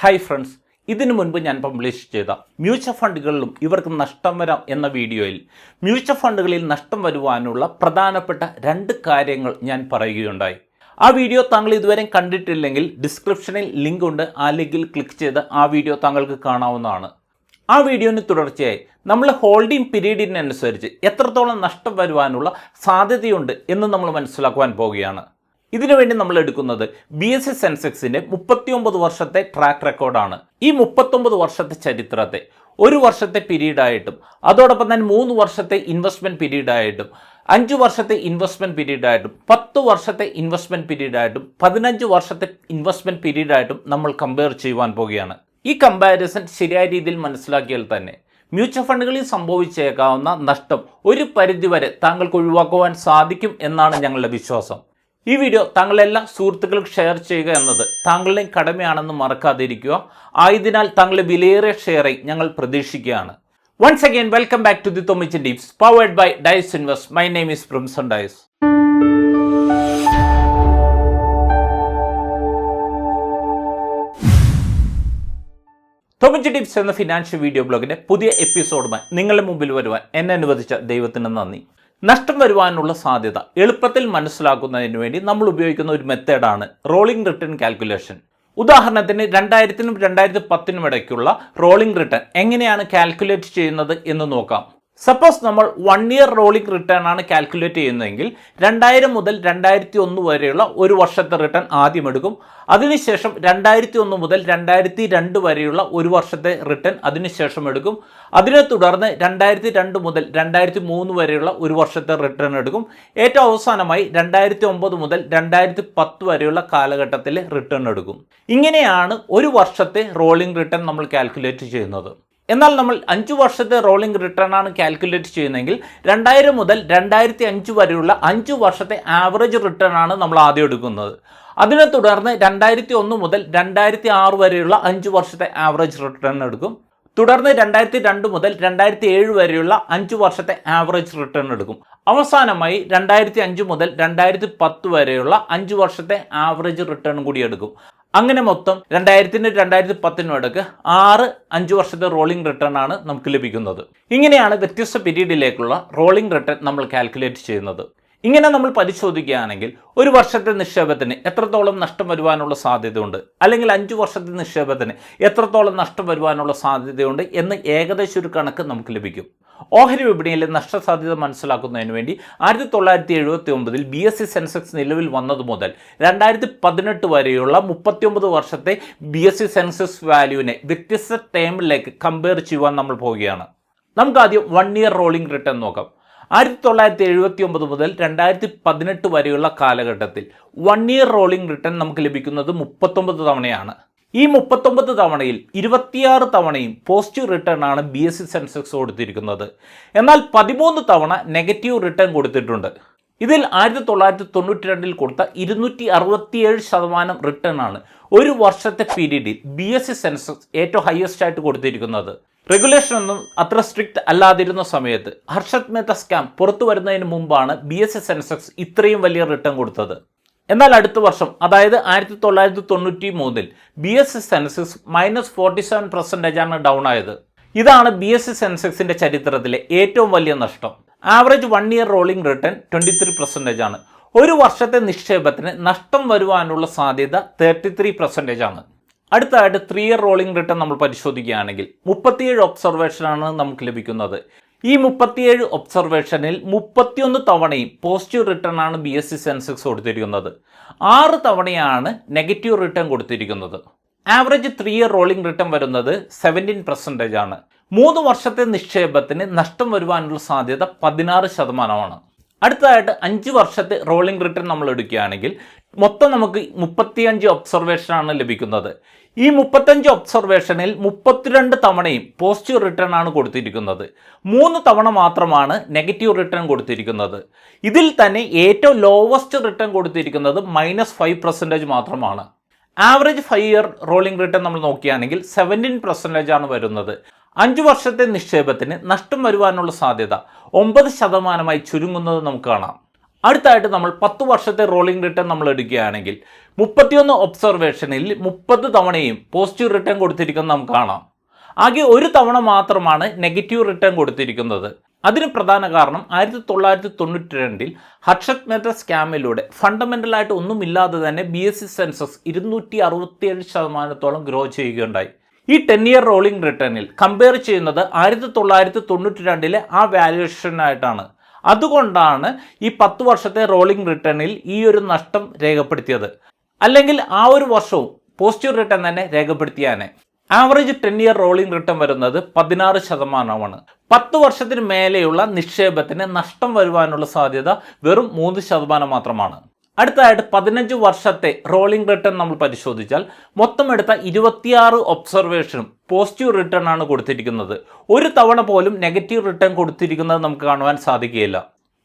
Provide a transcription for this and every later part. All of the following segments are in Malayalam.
ഹായ് ഫ്രണ്ട്സ് ഇതിനു മുൻപ് ഞാൻ പബ്ലിഷ് ചെയ്ത മ്യൂച്വൽ ഫണ്ടുകളിലും ഇവർക്ക് നഷ്ടം വരാം എന്ന വീഡിയോയിൽ മ്യൂച്വൽ ഫണ്ടുകളിൽ നഷ്ടം വരുവാനുള്ള പ്രധാനപ്പെട്ട രണ്ട് കാര്യങ്ങൾ ഞാൻ പറയുകയുണ്ടായി. ആ വീഡിയോ താങ്കൾ ഇതുവരെ കണ്ടിട്ടില്ലെങ്കിൽ ഡിസ്ക്രിപ്ഷനിൽ ലിങ്ക് ഉണ്ട്. ആ ലിങ്കിൽ ക്ലിക്ക് ചെയ്ത് ആ വീഡിയോ താങ്കൾക്ക് കാണാവുന്നതാണ്. ആ വീഡിയോന് തുടർച്ചയായി നമ്മൾ ഹോൾഡിംഗ് പീരീഡിനനുസരിച്ച് എത്രത്തോളം നഷ്ടം വരുവാനുള്ള സാധ്യതയുണ്ട് എന്ന് നമ്മൾ മനസ്സിലാക്കുവാൻ പോവുകയാണ്. ഇതിനുവേണ്ടി നമ്മൾ എടുക്കുന്നത് ബി എസ് സി സെൻസെക്സിന്റെ മുപ്പത്തിയൊമ്പത് വർഷത്തെ ട്രാക്ക് റെക്കോർഡാണ് ഈ മുപ്പത്തൊമ്പത് വർഷത്തെ ചരിത്രത്തെ ഒരു വർഷത്തെ പീരീഡായിട്ടും അതോടൊപ്പം തന്നെ മൂന്ന് വർഷത്തെ ഇൻവെസ്റ്റ്മെന്റ് പീരീഡായിട്ടും അഞ്ച് വർഷത്തെ ഇൻവെസ്റ്റ്മെന്റ് പീരീഡായിട്ടും പത്ത് വർഷത്തെ ഇൻവെസ്റ്റ്മെന്റ് പീരീഡായിട്ടും പതിനഞ്ച് വർഷത്തെ ഇൻവെസ്റ്റ്മെന്റ് പീരീഡായിട്ടും നമ്മൾ കമ്പയർ ചെയ്യുവാൻ പോവുകയാണ്. ഈ കമ്പാരിസൺ ശരിയായ രീതിയിൽ മനസ്സിലാക്കിയാൽ തന്നെ മ്യൂച്വൽ ഫണ്ടുകളിൽ സംഭവിച്ചേക്കാവുന്ന നഷ്ടം ഒരു പരിധിവരെ താങ്കൾക്ക് ഒഴിവാക്കുവാൻ സാധിക്കും എന്നാണ് ഞങ്ങളുടെ വിശ്വാസം. ഈ വീഡിയോ താങ്കളെല്ലാ സുഹൃത്തുക്കൾക്ക് ഷെയർ ചെയ്യുക എന്നത് താങ്കളുടെയും കടമയാണെന്ന് മറക്കാതിരിക്കുക. ആയതിനാൽ താങ്കളുടെ വിലയേറിയ ഷെയറിംഗ് ഞങ്ങൾ പ്രതീക്ഷിക്കുകയാണ്. Once again welcome back to the Thomichan tips powered by Dias invest my name is Primson Dias Thomich tips എന്ന ഫിനാൻഷ്യൽ വീഡിയോ ബ്ലോഗിന്റെ പുതിയ എപ്പിസോഡുമായി നിങ്ങളുടെ മുമ്പിൽ വരുവാൻ എന്നെ അനുവദിച്ച ദൈവത്തിന് നന്ദി. നഷ്ടം വരുവാനുള്ള സാധ്യത എളുപ്പത്തിൽ മനസ്സിലാക്കുന്നതിന് വേണ്ടി നമ്മൾ ഉപയോഗിക്കുന്ന ഒരു മെത്തേഡാണ് റോളിംഗ് റിട്ടേൺ കാൽക്കുലേഷൻ ഉദാഹരണത്തിന് രണ്ടായിരത്തിനും രണ്ടായിരത്തി പത്തിനും ഇടയ്ക്കുള്ള റോളിംഗ് റിട്ടേൺ എങ്ങനെയാണ് കാൽക്കുലേറ്റ് ചെയ്യുന്നത് എന്ന് നോക്കാം. സപ്പോസ് നമ്മൾ വൺ ഇയർ റോളിംഗ് റിട്ടേൺ ആണ് കാൽക്കുലേറ്റ് ചെയ്യുന്നതെങ്കിൽ രണ്ടായിരം മുതൽ രണ്ടായിരത്തി ഒന്ന് വരെയുള്ള ഒരു വർഷത്തെ റിട്ടേൺ ആദ്യം എടുക്കും. അതിനുശേഷം രണ്ടായിരത്തി ഒന്ന് മുതൽ രണ്ടായിരത്തി രണ്ട് വരെയുള്ള ഒരു വർഷത്തെ റിട്ടേൺ അതിനുശേഷം എടുക്കും. അതിനെ തുടർന്ന് രണ്ടായിരത്തി രണ്ട് മുതൽ രണ്ടായിരത്തി മൂന്ന് വരെയുള്ള ഒരു വർഷത്തെ റിട്ടേൺ എടുക്കും. ഏറ്റവും അവസാനമായി രണ്ടായിരത്തി ഒമ്പത് മുതൽ രണ്ടായിരത്തി പത്ത് വരെയുള്ള കാലഘട്ടത്തിൽ റിട്ടേൺ എടുക്കും. ഇങ്ങനെയാണ് ഒരു വർഷത്തെ റോളിംഗ് റിട്ടേൺ നമ്മൾ കാൽക്കുലേറ്റ് ചെയ്യുന്നത്. എന്നാൽ നമ്മൾ അഞ്ച് വർഷത്തെ റോളിംഗ് റിട്ടേൺ ആണ് കാൽക്കുലേറ്റ് ചെയ്യുന്നതെങ്കിൽ രണ്ടായിരം മുതൽ രണ്ടായിരത്തി അഞ്ച് വരെയുള്ള അഞ്ച് വർഷത്തെ ആവറേജ് റിട്ടേൺ ആണ് നമ്മൾ ആദ്യം എടുക്കുന്നത്. അതിനെ തുടർന്ന് രണ്ടായിരത്തി ഒന്ന് മുതൽ രണ്ടായിരത്തി ആറ് വരെയുള്ള അഞ്ച് വർഷത്തെ ആവറേജ് റിട്ടേൺ എടുക്കും. തുടർന്ന് രണ്ടായിരത്തി രണ്ട് മുതൽ രണ്ടായിരത്തി ഏഴ് വരെയുള്ള അഞ്ച് വർഷത്തെ ആവറേജ് റിട്ടേൺ എടുക്കും. അവസാനമായി രണ്ടായിരത്തി അഞ്ച് മുതൽ രണ്ടായിരത്തി പത്ത് വരെയുള്ള അഞ്ച് വർഷത്തെ ആവറേജ് റിട്ടേൺ കൂടി എടുക്കും. അങ്ങനെ മൊത്തം രണ്ടായിരത്തിന് രണ്ടായിരത്തി പത്തിനും ഇടയ്ക്ക് ആറ് അഞ്ച് വർഷത്തെ റോളിംഗ് റിട്ടേൺ ആണ് നമുക്ക് ലഭിക്കുന്നത്. ഇങ്ങനെയാണ് വ്യത്യസ്ത പീരീഡിലേക്കുള്ള റോളിംഗ് റിട്ടേൺ നമ്മൾ കാൽക്കുലേറ്റ് ചെയ്യുന്നത്. ഇങ്ങനെ നമ്മൾ പരിശോധിക്കുകയാണെങ്കിൽ ഒരു വർഷത്തെ നിക്ഷേപത്തിന് എത്രത്തോളം നഷ്ടം വരുവാനുള്ള സാധ്യതയുണ്ട്? അല്ലെങ്കിൽ അഞ്ച് വർഷത്തെ നിക്ഷേപത്തിന് എത്രത്തോളം നഷ്ടം വരുവാനുള്ള സാധ്യതയുണ്ട് എന്ന് ഏകദേശം ഒരു കണക്ക് നമുക്ക് ലഭിക്കും. ഓഹരി വിപണിയിലെ നഷ്ടസാധ്യത മനസ്സിലാക്കുന്നതിന് വേണ്ടി ആയിരത്തി തൊള്ളായിരത്തി എഴുപത്തി ഒമ്പതിൽ ബി എസ് സി സെൻസെക്സ് നിലവിൽ വന്നത് മുതൽ രണ്ടായിരത്തി പതിനെട്ട് വരെയുള്ള മുപ്പത്തിയൊമ്പത് വർഷത്തെ ബി എസ് സി സെൻസെക്സ് വാല്യൂവിനെ വ്യത്യസ്ത ടൈമിലേക്ക് കമ്പയർ ചെയ്യുവാൻ നമ്മൾ പോവുകയാണ്. നമുക്ക് ആദ്യം വൺ ഇയർ റോളിംഗ് റിട്ടേൺ നോക്കാം. ആയിരത്തി തൊള്ളായിരത്തി എഴുപത്തി ഒമ്പത് മുതൽ രണ്ടായിരത്തി പതിനെട്ട് വരെയുള്ള കാലഘട്ടത്തിൽ വൺ ഇയർ റോളിംഗ് റിട്ടേൺ നമുക്ക് ലഭിക്കുന്നത് മുപ്പത്തൊമ്പത് തവണയാണ്. ഈ മുപ്പത്തൊമ്പത് തവണയിൽ ഇരുപത്തിയാറ് തവണയും പോസിറ്റീവ് റിട്ടേൺ ആണ് ബി എസ് സി സെൻസെക്സ് കൊടുത്തിരിക്കുന്നത്. എന്നാൽ പതിമൂന്ന് തവണ നെഗറ്റീവ് റിട്ടേൺ കൊടുത്തിട്ടുണ്ട്. ഇതിൽ ആയിരത്തി തൊള്ളായിരത്തി തൊണ്ണൂറ്റി രണ്ടിൽ കൊടുത്ത ഇരുന്നൂറ്റി അറുപത്തിയേഴ് ശതമാനം റിട്ടേൺ ആണ് ഒരു വർഷത്തെ പീരീഡിൽ ബി എസ് സി സെൻസസ് ഏറ്റവും ഹയസ്റ്റ് ആയിട്ട് കൊടുത്തിരിക്കുന്നത്. റെഗുലേഷൻ ഒന്നും അത്ര സ്ട്രിക്റ്റ് അല്ലാതിരുന്ന സമയത്ത് ഹർഷത് മേത്ത സ്കാം പുറത്തു വരുന്നതിന് മുമ്പാണ് ബി എസ് എസ് സെൻസെക്സ് ഇത്രയും വലിയ റിട്ടേൺ കൊടുത്തത്. എന്നാൽ അടുത്ത വർഷം അതായത് ആയിരത്തി തൊള്ളായിരത്തി തൊണ്ണൂറ്റി മൂന്നിൽ B S S Sensex minus forty seven percentage ആണ് ഡൗൺ ആയത്. ഇതാണ് ബി എസ് എസ് സെൻസെക്സിന്റെ ചരിത്രത്തിലെ ഏറ്റവും വലിയ നഷ്ടം. Average one year rolling return twenty three percentage ആണ്. ഒരു വർഷത്തെ നിക്ഷേപത്തിന് നഷ്ടം വരുവാനുള്ള സാധ്യത തേർട്ടി ത്രീ പെർസെന്റേജ് ആണ്. അടുത്തതായിട്ട് ത്രീ ഇയർ റോളിംഗ് റിട്ടേൺ നമ്മൾ പരിശോധിക്കുകയാണെങ്കിൽ മുപ്പത്തിയേഴ് ഒബ്സർവേഷനാണ് നമുക്ക് ലഭിക്കുന്നത്. ഈ മുപ്പത്തിയേഴ് ഒബ്സർവേഷനിൽ മുപ്പത്തിയൊന്ന് തവണയും പോസിറ്റീവ് റിട്ടേൺ ആണ് ബി എസ് സി സെൻസെക്സ് കൊടുത്തിരിക്കുന്നത്. ആറ് തവണയാണ് നെഗറ്റീവ് റിട്ടേൺ കൊടുത്തിരിക്കുന്നത്. Average three year rolling return വരുന്നത് സെവന്റീൻ പെർസെന്റേജ് ആണ്. മൂന്ന് വർഷത്തെ നിക്ഷേപത്തിന് നഷ്ടം വരുവാനുള്ള സാധ്യത പതിനാറ് ശതമാനമാണ്. അടുത്തതായിട്ട് അഞ്ച് വർഷത്തെ റോളിംഗ് റിട്ടേൺ നമ്മൾ എടുക്കുകയാണെങ്കിൽ മൊത്തം നമുക്ക് മുപ്പത്തിയഞ്ച് ഒബ്സർവേഷനാണ് ലഭിക്കുന്നത്. ഈ മുപ്പത്തഞ്ച് ഒബ്സർവേഷനിൽ മുപ്പത്തിരണ്ട് തവണയും പോസിറ്റീവ് റിട്ടേൺ ആണ് കൊടുത്തിരിക്കുന്നത്. മൂന്ന് തവണ മാത്രമാണ് നെഗറ്റീവ് റിട്ടേൺ കൊടുത്തിരിക്കുന്നത്. ഇതിൽ തന്നെ ഏറ്റവും ലോവസ്റ്റ് റിട്ടേൺ കൊടുത്തിരിക്കുന്നത് മൈനസ് ഫൈവ് പെർസെന്റേജ് മാത്രമാണ്. Average five year rolling return നമ്മൾ നോക്കുകയാണെങ്കിൽ സെവന്റീൻ പെർസെന്റേജ് ആണ് വരുന്നത്. അഞ്ച് വർഷത്തെ നിക്ഷേപത്തിന് നഷ്ടം വരുവാനുള്ള സാധ്യത ഒമ്പത് ശതമാനമായി ചുരുങ്ങുന്നത് നമുക്ക് കാണാം. അടുത്തായിട്ട് നമ്മൾ പത്ത് വർഷത്തെ റോളിംഗ് റിട്ടേൺ നമ്മൾ എടുക്കുകയാണെങ്കിൽ മുപ്പത്തിയൊന്ന് ഒബ്സർവേഷനിൽ മുപ്പത് തവണയും പോസിറ്റീവ് റിട്ടേൺ കൊടുത്തിരിക്കുന്നത് നമുക്ക് കാണാം. ആകെ ഒരു തവണ മാത്രമാണ് നെഗറ്റീവ് റിട്ടേൺ കൊടുത്തിരിക്കുന്നത്. അതിന് പ്രധാന കാരണം ആയിരത്തി തൊള്ളായിരത്തി തൊണ്ണൂറ്റി രണ്ടിൽ ഹർഷത് മേത്ത സ്കാമിലൂടെ ഫണ്ടമെന്റലായിട്ട് ഒന്നുമില്ലാതെ തന്നെ ബി എസ് സി സെൻസസ് ഇരുന്നൂറ്റി അറുപത്തിയേഴ് ശതമാനത്തോളം ഗ്രോ ചെയ്യുകയുണ്ടായി. ഈ ടെൻ ഇയർ റോളിംഗ് റിട്ടേണിൽ കമ്പയർ ചെയ്യുന്നത് ആയിരത്തി തൊള്ളായിരത്തി തൊണ്ണൂറ്റി രണ്ടിലെ ആ വാല്യുവേഷനായിട്ടാണ് അതുകൊണ്ടാണ് ഈ പത്ത് വർഷത്തെ റോളിംഗ് റിട്ടേണിൽ ഈ ഒരു നഷ്ടം രേഖപ്പെടുത്തിയത്. അല്ലെങ്കിൽ ആ ഒരു വർഷവും പോസിറ്റീവ് റിട്ടേൺ തന്നെ രേഖപ്പെടുത്തിയാണ് average ten year rolling return വരുന്നത് പതിനാറ് ശതമാനമാണ്. പത്ത് വർഷത്തിന് മേലെയുള്ള നിക്ഷേപത്തിന് നഷ്ടം വരുവാനുള്ള സാധ്യത വെറും മൂന്ന് ശതമാനം മാത്രമാണ്. അടുത്തതായിട്ട് പതിനഞ്ച് വർഷത്തെ റോളിംഗ് റിട്ടേൺ നമ്മൾ പരിശോധിച്ചാൽ മൊത്തം എടുത്ത ഇരുപത്തിയാറ് ഒബ്സർവേഷനും പോസിറ്റീവ് റിട്ടേൺ ആണ് കൊടുത്തിരിക്കുന്നത്. ഒരു തവണ പോലും നെഗറ്റീവ് റിട്ടേൺ കൊടുത്തിരിക്കുന്നത് നമുക്ക് കാണുവാൻ സാധിക്കുകയില്ല.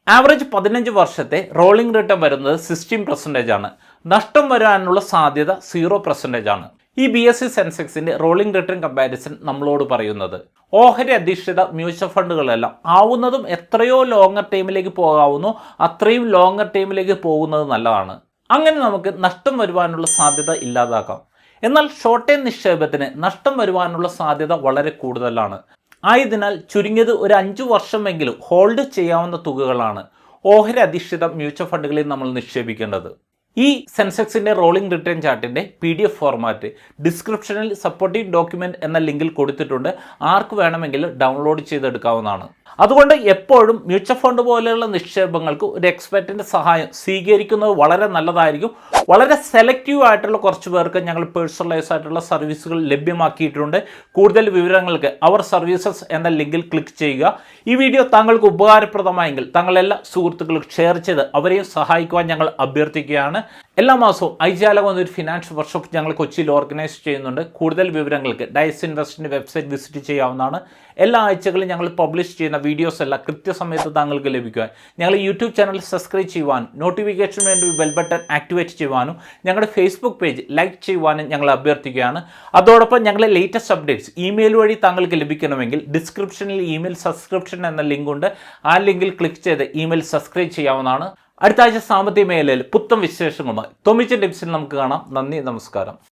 ആവറേജ് പതിനഞ്ച് വർഷത്തെ റോളിംഗ് റിട്ടേൺ വരുന്നത് സിക്സ്റ്റീൻ പെർസെന്റേജ് ആണ്. നഷ്ടം വരാനുള്ള സാധ്യത സീറോ പെർസെന്റേജ് ആണ്. ഈ ബി എസ് സി സെൻസെക്സിന്റെ റോളിംഗ് റിട്ടേൺ കമ്പാരിസൺ നമ്മളോട് പറയുന്നത്. ഓഹരി അധിഷ്ഠിത മ്യൂച്വൽ ഫണ്ടുകളെല്ലാം ആവുന്നതും എത്രയോ ലോങ്ങർ ടൈമിലേക്ക് പോകാവുന്നോ അത്രയും ലോങ്ങർ ടൈമിലേക്ക് പോകുന്നത് നല്ലതാണ്. അങ്ങനെ നമുക്ക് നഷ്ടം വരുവാനുള്ള സാധ്യത ഇല്ലാതാക്കാം. എന്നാൽ ഷോർട്ട് ടൈം നിക്ഷേപത്തിന് നഷ്ടം വരുവാനുള്ള സാധ്യത വളരെ കൂടുതലാണ്. ആയതിനാൽ ചുരുങ്ങിയത് ഒരു അഞ്ചു വർഷമെങ്കിലും ഹോൾഡ് ചെയ്യാവുന്ന തുകകളാണ് ഓഹരി അധിഷ്ഠിത മ്യൂച്വൽ ഫണ്ടുകളിൽ നമ്മൾ നിക്ഷേപിക്കേണ്ടത്. ഈ സെൻസെക്സിന്റെ റോളിംഗ് റിട്ടേൺ ചാർട്ടിന്റെ പി ഡി എഫ് ഫോർമാറ്റ് ഡിസ്ക്രിപ്ഷനിൽ സപ്പോർട്ടിംഗ് ഡോക്യുമെന്റ് എന്ന ലിങ്കിൽ കൊടുത്തിട്ടുണ്ട്. ആർക്ക് വേണമെങ്കിലും ഡൗൺലോഡ് ചെയ്തെടുക്കാവുന്നതാണ്. അതുകൊണ്ട് എപ്പോഴും മ്യൂച്വൽ ഫണ്ട് പോലെയുള്ള നിക്ഷേപങ്ങൾക്ക് ഒരു എക്സ്പെർട്ടിന്റെ സഹായം സ്വീകരിക്കുന്നത് വളരെ നല്ലതായിരിക്കും. വളരെ സെലക്റ്റീവ് ആയിട്ടുള്ള കുറച്ച് പേർക്ക് ഞങ്ങൾ പേഴ്സണലൈസ് ആയിട്ടുള്ള സർവീസുകൾ ലഭ്യമാക്കിയിട്ടുണ്ട്. കൂടുതൽ വിവരങ്ങൾക്ക് അവർ സർവീസസ് എന്ന ലിങ്കിൽ ക്ലിക്ക് ചെയ്യുക. ഈ വീഡിയോ താങ്കൾക്ക് ഉപകാരപ്രദമായെങ്കിൽ താങ്കളെല്ലാ സുഹൃത്തുക്കൾക്ക് ഷെയർ ചെയ്ത് അവരെയും സഹായിക്കുവാൻ ഞങ്ങൾ അഭ്യർത്ഥിക്കുകയാണ്. എല്ലാ മാസവും ഐജാലകം എന്നൊരു ഫിനാൻഷ്യൽ വർക്ക്ഷോപ്പ് ഞങ്ങൾ കൊച്ചിയിൽ ഓർഗനൈസ് ചെയ്യുന്നുണ്ട്. കൂടുതൽ വിവരങ്ങൾക്ക് ഡൈസ് ഇൻവെസ്റ്റിന്റെ വെബ്സൈറ്റ് വിസിറ്റ് ചെയ്യാവുന്നതാണ്. എല്ലാ ആഴ്ചകളും ഞങ്ങൾ പബ്ലിഷ് ചെയ്യുന്ന വീഡിയോസ് എല്ലാം കൃത്യസമയത്ത് താങ്കൾക്ക് ലഭിക്കുവാൻ. ഞങ്ങൾ യൂട്യൂബ് ചാനൽ സബ്സ്ക്രൈബ് ചെയ്യുവാനും നോട്ടിഫിക്കേഷൻ വേണ്ടി ബെൽ ബട്ടൺ ആക്ടിവേറ്റ് ചെയ്യുവാനും ഞങ്ങളുടെ ഫേസ്ബുക്ക് പേജ് ലൈക്ക് ചെയ്യുവാനും ഞങ്ങൾ അഭ്യർത്ഥിക്കുകയാണ്. അതോടൊപ്പം ഞങ്ങളുടെ ലേറ്റസ്റ്റ് അപ്ഡേറ്റ്സ് ഇമെയിൽ വഴി താങ്കൾക്ക് ലഭിക്കണമെങ്കിൽ ഡിസ്ക്രിപ്ഷനിൽ ഇമെയിൽ സബ്സ്ക്രിപ്ഷൻ എന്ന ലിങ്ക് ഉണ്ട്. ആ ലിങ്കിൽ ക്ലിക്ക് ചെയ്ത് ഇമെയിൽ സബ്സ്ക്രൈബ് ചെയ്യാവുന്നതാണ്. അടുത്ത ആഴ്ച സാമ്പത്തിക മേഖലയിൽ പുത്തൻ വിശേഷങ്ങളുമായി. തൊമിച്ച ടിപ്സിൽ നമുക്ക് കാണാം. നന്ദി നമസ്കാരം.